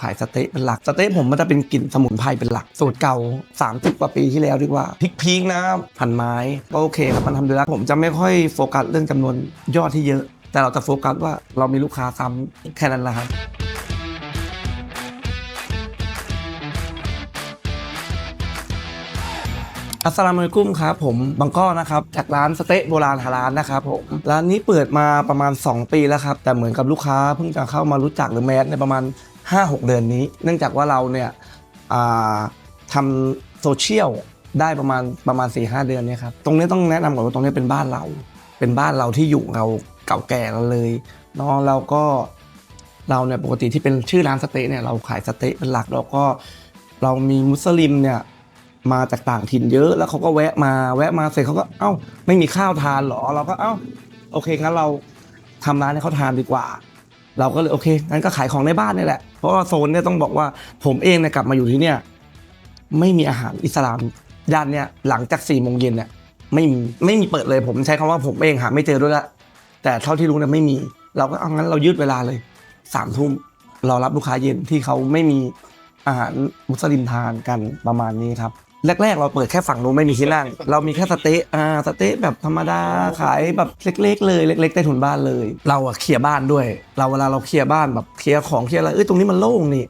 ขายสเต๊ะเป็นหลักสเต๊ะผมมันจะเป็นกลิ่นสมุนไพรเป็นหลัก สูตรเก่า 30 กว่าปีที่แล้วดีกว่าพริกพีกนะพันไม้ก็โอเคครับมันทำดีแล้วผมจะไม่ค่อยโฟกัสเรื่องจำนวนยอดที่เยอะ แต่เราจะโฟกัสว่าเรามีลูกค้าซ้ำแค่นั้นแหละครับ อัสสลามุอะลัยกุมครับผมบังก้อนะครับจากร้านสเต๊ะโบราณฮาลานนะครับผมร้านนี้เปิดมาประมาณ 2 ปีแล้วครับแต่เหมือนกับลูกค้าเพิ่งจะเข้ามารู้จักหรือแมสในประมาณ 5-6 เดือนนี้ เนื่องจากว่าเราเนี่ยทำโซเชียลได้ประมาณประมาณ 4-5 เดือนเนี่ยครับตรงนี้ต้องแนะนำก่อนว่าตรงนี้เป็นบ้านเรา เป็นบ้านเราที่อยู่เราเก่าแก่กันเลยเนาะเราก็เราเนี่ยปกติที่เป็นชื่อร้านสเต๊ะเนี่ยเราขายสเต๊ะเป็นหลักแล้วก็เรามีมุสลิมเนี่ย มาจากต่างถิ่นเยอะแล้วเขาก็แวะมาแวะมาเสร็จเขาก็เอ้า ไม่มีข้าวทานหรอเราก็เอ้า โอเคงั้นเราทำร้านให้เขาทานดีกว่า เราก็เลยโอเคงั้นก็ขายของในบ้านนี่แหละเพราะว่าโซนเนี่ยต้องบอกว่าผมเองเนี่ยกลับมาอยู่ที่เนี่ยไม่มีอาหารอิสลามย่านเนี่ยหลังจากสี่โมงเย็นเนี่ยไม่มีไม่มีเปิดเลยผมใช้คำว่าผมเองหาไม่เจอด้วยละแต่เท่าที่รู้เนี่ยไม่มี เราก็เอางั้นเรายืดเวลาเลยสามทุ่มเรารับลูกค้าเย็นที่เขาไม่มีอาหารมุสลิมทานกันประมาณนี้ครับ แรกๆ เราเปิดแค่ฝั่งนู้นไม่มีที่นั่ง เรามีแค่สเต๊ะอ่าสเต๊ะแบบธรรมดาขายแบบเล็ก ๆ เลยเล็กๆใต้ถุนบ้านเลย เราอะเคลียร์บ้านด้วย เราเวลาเราเคลียร์บ้านแบบเคลียร์ของเคลียร์อะไรเอ้ยตรงนี้มันโล่งนี่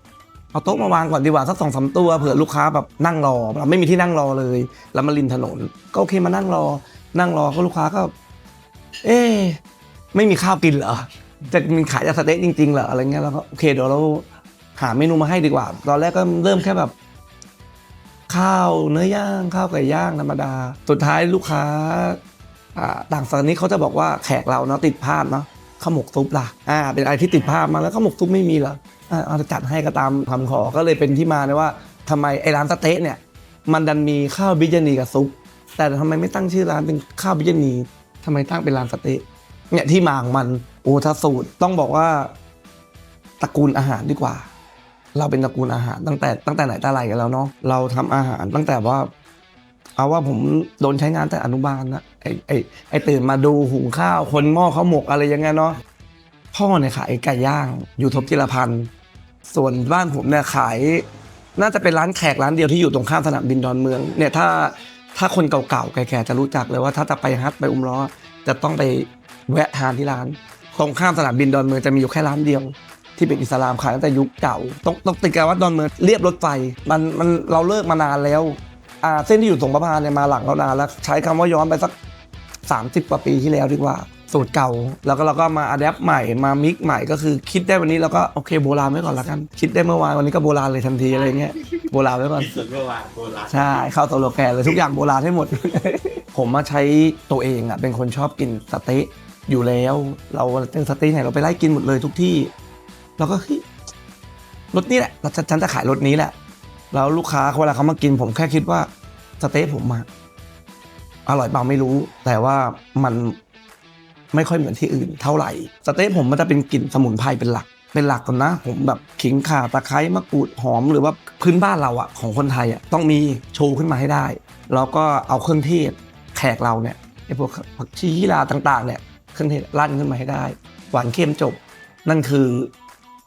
เอาโต๊ะมาวางก่อนดีกว่าสักสองสามตัวเผื่อลูกค้าแบบนั่งรอเราไม่มีที่นั่งรอเลย แล้วมาริมถนน ก็โอเคมานั่งรอ นั่งรอก็ลูกค้าก็ เอ๊ะไม่มีข้าวกินเหรอจะมีขายจากสเต๊ะจริงๆเหรออะไรเงี้ยเราก็โอเคเดี๋ยวเราหาเมนูมาให้ดีกว่า ตอนแรกก็เริ่มแค่แบบ ข้าวเนื้อย่างข้าวไก่ย่างธรรมดา สุดท้ายลูกค้าอ่าต่างศานาเขาจะบอกว่าแขกเราเนาะติดภาพเนาะข้าวหมกซุปล่ะอ่าเป็นอะไรที่ติดภาพมาแล้วข้าวหมกซุปไม่มีเหรออ่าเอาจัดให้ก็ตามคำขอก็เลยเป็นที่มาเลยว่าทำไมไอ้ร้านสเต๊ะเนี่ยมันดันมีข้าวบิจนีกับซุป แต่ทำไมไม่ตั้งชื่อร้านเป็นข้าวบิจนีทำไมตั้งเป็นร้านสเต๊ะเนี่ยที่มาของมันโอ้ถ้าสูตรต้องบอกว่าตระกูลอาหารดีกว่า เราเป็นตระกูลอาหารตั้งแต่ตั้งแต่ไหนแต่ไรกันแล้วเนาะเราทำอาหารตั้งแต่ว่า เอาว่าผมโดนใช้งานแต่อนุบาลนะไอไอไอตื่นมาดูหุงข้าว คนหม้อข้าวหมกอะไรยังไงเนาะพ่อเนี่ยขายไก่ย่างอยู่ทบจิรพันธ์ส่วนบ้านผมเนี่ยขาย น่าจะเป็นร้านแขกร้านเดียวที่อยู่ตรงข้ามสนามบินดอนเมืองเนี่ยถ้าถ้าคนเก่าๆแก่ๆจะรู้จักเลยว่าถ้าจะไปฮัทไปอุมล้อจะต้องไปแวะทานที่ร้าน ตรงข้ามสนามบินดอนเมืองจะมีอยู่แค่ร้านเดียว ที่เป็นอิสลามขายตั้งแต่ยุคเก่าต้องต้องติดกันว่าดอนเมืองเรียบรถไฟมันมันเราเลิกมานานแล้วอ่าเส้นที่อยู่ตรงพระพานเนี่ยมาหลังเรานานแล้วใช้คำว่าย้อนไปสัก 30 กว่าปีที่แล้วดีกว่าสูตรเก่า แล้วก็เราก็มาอัดแอปใหม่มามิกใหม่ก็คือคิดได้วันนี้เราก็โอเคโบราณไว้ก่อนละกัน คิดได้เมื่อวานวันนี้ก็โบราณเลยทันทีอะไรเงี้ยโบราณไว้ก่อนที่สุดเมื่อวานโบราณใช่เข้าโซโลแกนเลยทุกอย่างโบราณให้หมด ผมมาใช้ตัวเองอะเป็นคนชอบกินสเต๊ะอยู่แล้ว เราเจอสเต๊ะไหนเราไปไล่กินหมดเลยทุกที่ เราก็เฮ้ยรถนี้แหละฉันจะขายรถนี้แหละ แล้วลูกค้าเวลาเขามากิน ผมแค่คิดว่าสเต๊ะผมมาอร่อยเปล่าไม่รู้ แต่ว่ามันไม่ค่อยเหมือนที่อื่น เท่าไหร่ สเต๊ะผมมันจะเป็นกลิ่นสมุนไพรเป็นหลัก เป็นหลักก่อนนะ ผมแบบขิงข่าตะไคร้มะกรูดหอมหรือว่าพื้นบ้านเราอะของคนไทยอะต้องมีโชว์ขึ้นมาให้ได้ แล้วก็เอาเครื่องเทศแขกเราเนี่ยไอ้พวกผักชีลาต่างๆเนี่ยเครื่องเทศลั่นขึ้นมาให้ได้ หวานเค็มจบ นั่นคือ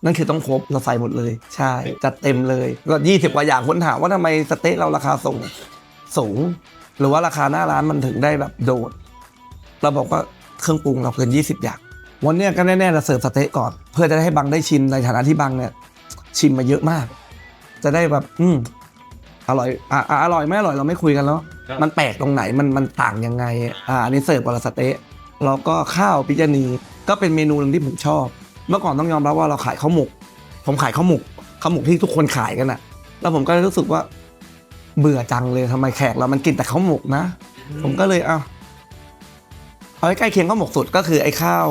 นั่นคือต้องครบเราใส่หมดเลย ใช่ จัดเต็มเลยก็ยี่สิบกว่าอย่างคนถามว่าทำไมสเต๊ะเราราคาสูงสูง หรือว่าราคาหน้าร้านมันถึงได้แบบโดด เราบอกว่าเครื่องปรุงเราเกิน 20 อย่าง วันเนี้ยก็แน่ๆเราเสิร์ฟสเต๊ะก่อน เพื่อจะได้ให้บังได้ชิมในฐานะที่บังเนี่ย ชิมมาเยอะมาก จะได้แบบ อืมอร่อยอะอะอร่อยไม่อร่อยเราไม่คุยกันแล้วมันแปลกตรงไหนมันมันต่างยังไงอ่าอันนี้เสิร์ฟกับสเต๊ะแล้วก็ข้าวปิจานีก็เป็นเมนูหนึงที่ผมชอบ เมื่อก่อนต้องยอมรับว่าเราขายข้าวหมก ผมขายข้าวหมกข้าวหมกที่ทุกคนขายกันอะแล้วผมก็รู้สึกว่าเบื่อจังเลยทำไมแขกเรามันกินแต่ข้าวหมกนะ ผมก็เลยเอาเอาให้ใกล้เคียงข้าวหมกสุดก็คือไอ้ข้าว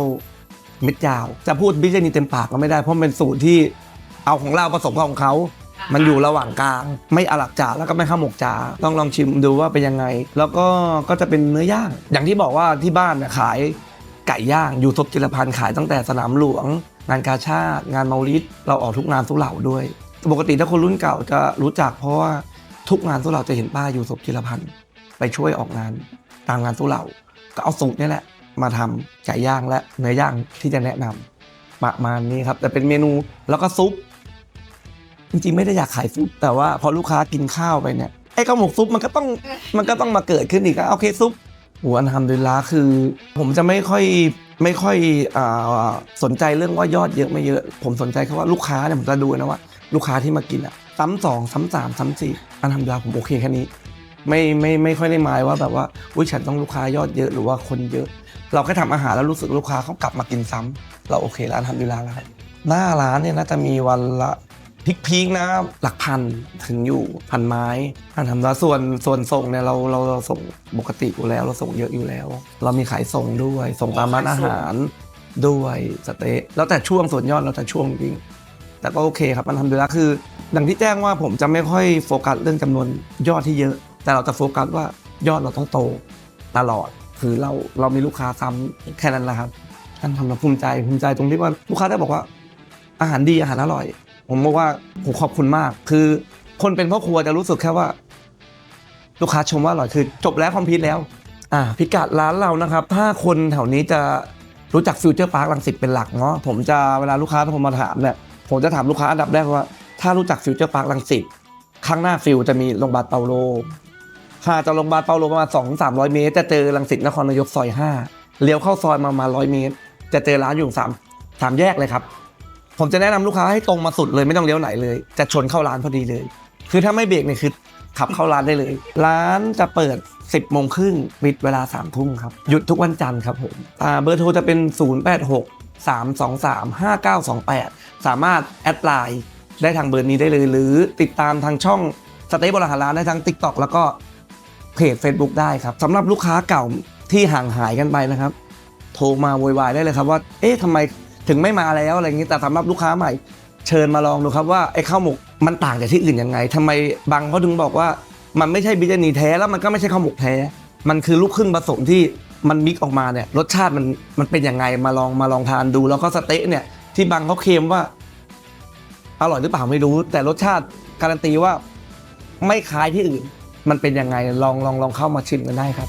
เม็ดยาว จะพูดบิจานีเต็มปากก็ไม่ได้เพราะมันเป็นสูตรที่เอาของเราผสมกับของเขา มันอยู่ระหว่างกลาง ไม่อาหลักจ๋าแล้วก็ไม่ข้าวหมกจ๋าต้องลองชิมดูว่าเป็นยังไง แล้วก็ก็จะเป็นเนื้อย่าง อย่างที่บอกว่าที่บ้านเนี่ยขายไก่ย่างอยู่ทบจิรพันธ์ขายตั้งแต่สนามหลวง งานกาชาติงานเมาลิดเราออกทุกงานทุเหล่าด้วย ปกติถ้าคนรุ่นเก่าจะรู้จักเพราะว่าทุกงานทุเหล่าจะเห็นป้าอยู่ศพจิรพันธ์ไปช่วยออกงานตามงานทุเหล่าก็เอาสูตรนี่แหละ มาทำไก่ย่างและเนื้อย่างที่จะแนะนำประมาณนี้ครับ แต่เป็นเมนูแล้วก็ซุปจริงๆไม่ได้อยากขายซุปแต่ว่าพอลูกค้ากินข้าวไปเนี่ยไอ้ข้าวหมกซุปมันก็ต้องมันก็ต้องมาเกิดขึ้นอีกโอเคซุปหัวอันทำดุลลละคือ ผมจะไม่ค่อย ไม่ค่อยอสนใจเรื่องว่ายอดเยอะไม่เยอะ ผมสนใจแค่ว่าลูกค้าเนี่ยผมจะดูนะว่า ลูกค้าที่มากินอะซ้ำสองซ้ำสามซ้ำสี่อันทำดุลิลละห์ผมโอเคแค่นี้ ไม่ไม่ไม่ค่อยได้หมายว่าแบบว่าอุ้ยฉันต้องลูกค้ายอดเยอะหรือว่าคนเยอะ เราแค่ทำอาหารแล้วรู้สึกลูกค้าเขากลับมากินซ้ำเราโอเคแล้วทำดุลิลละห์แล้วหน้าร้านเนี่ยน่าจะมีวันละ พิกพีกนะหลักพันถึงอยู่พันไม้อันทำแล้วส่วนส่วนส่งเนี่ยเราเราเราส่งปกติอยู่แล้วเราส่งเยอะอยู่แล้ว เรามีขายส่งด้วย ส่งตามร้านอาหารด้วยสเต๊ะแล้วแต่ช่วงส่วนยอดแล้วแต่ช่วงจริงแต่ก็โอเคครับมันทำดูแล้วคือดังที่แจ้งว่าผมจะไม่ค่อยโฟกัสเรื่องจำนวนยอดที่เยอะ แต่เราจะโฟกัสว่ายอดเราต้องโตตลอดคือเราเรามีลูกค้าซ้ำแค่นั้นแหละครับท่านทำเราภูมิใจภูมิใจตรงที่ว่าลูกค้าได้บอกว่า อาหารดีอาหารอร่อย ผมบอกว่าผมขอบคุณมาก คือคนเป็นพ่อครัวจะรู้สึกแค่ว่า ลูกค้าชมว่าอร่อยคือ จบแล้วคอมพิวแล้ว อ่าพิกัดร้านเรานะครับ ถ้าคนแถวนี้จะรู้จักฟิวเจอร์พาร์คลังสิตเป็นหลักเนาะผมจะเวลาลูกค้าโทรมาถามเนี่ยผมจะถามลูกค้าอันดับแรกว่าถ้ารู้จักฟิวเจอร์พาร์คลังสิตข้างหน้าฟิวจะมีโรงพยาบาลเปาโลห่างจากโรงพยาบาลเปาโลประมาณ2 3 0 0เมตร จะเจอลังสิตนครนายกซอย5เลี้ยวเข้าซอยมามาณ100เมตร จะเจอร้านอยู่สามสามแยกเลยครับ ผมจะแนะนำลูกค้าให้ตรงมาสุดเลยไม่ต้องเลี้ยวไหนเลย จะชนเข้าร้านพอดีเลย คือถ้าไม่เบรกเนี่ยคือขับเข้าร้านได้เลย ร้านจะเปิด 10โมงครึ่งปิดเวลา3ทุ่มครับ หยุดทุกวันจันทร์ครับผมเบอร์โทรจะเป็น 086 323 5928 สามารถแอดไลน์ได้ทางเบอร์นี้ได้เลย หรือติดตามทางช่องสเต๊กบริหารร้านได้ทาง TikTok แล้วก็เพจ Facebook ได้ครับสำหรับลูกค้าเก่าที่ห่างหายกันไปนะครับ โทรมาโวยวายได้เลยครับว่า เอ๊ะทำไม ถึงไม่มาแล้วอะไรอย่างนี้แต่สำหรับลูกค้าใหม่ เชิญมาลองดูครับว่าไอ้ข้าวหมกมันต่างจากที่อื่นยังไงทำไมบางเขาถึงบอกว่า มันไม่ใช่บิจนีแท้แล้วมันก็ไม่ใช่ข้าวหมกแท้ มันคือลูกครึ่งผสมที่มันมิกออกมาเนี่ยรสชาติมันมันเป็นยังไงมาลองมาลองทานดู แล้วก็สเต๊ะเนี่ยที่บางเขาเคลมว่า อร่อยหรือเปล่าไม่รู้ แต่รสชาติการันตีว่าไม่คล้ายที่อื่น มันเป็นยังไงลองลองลองเข้ามาชิมกันได้ครับ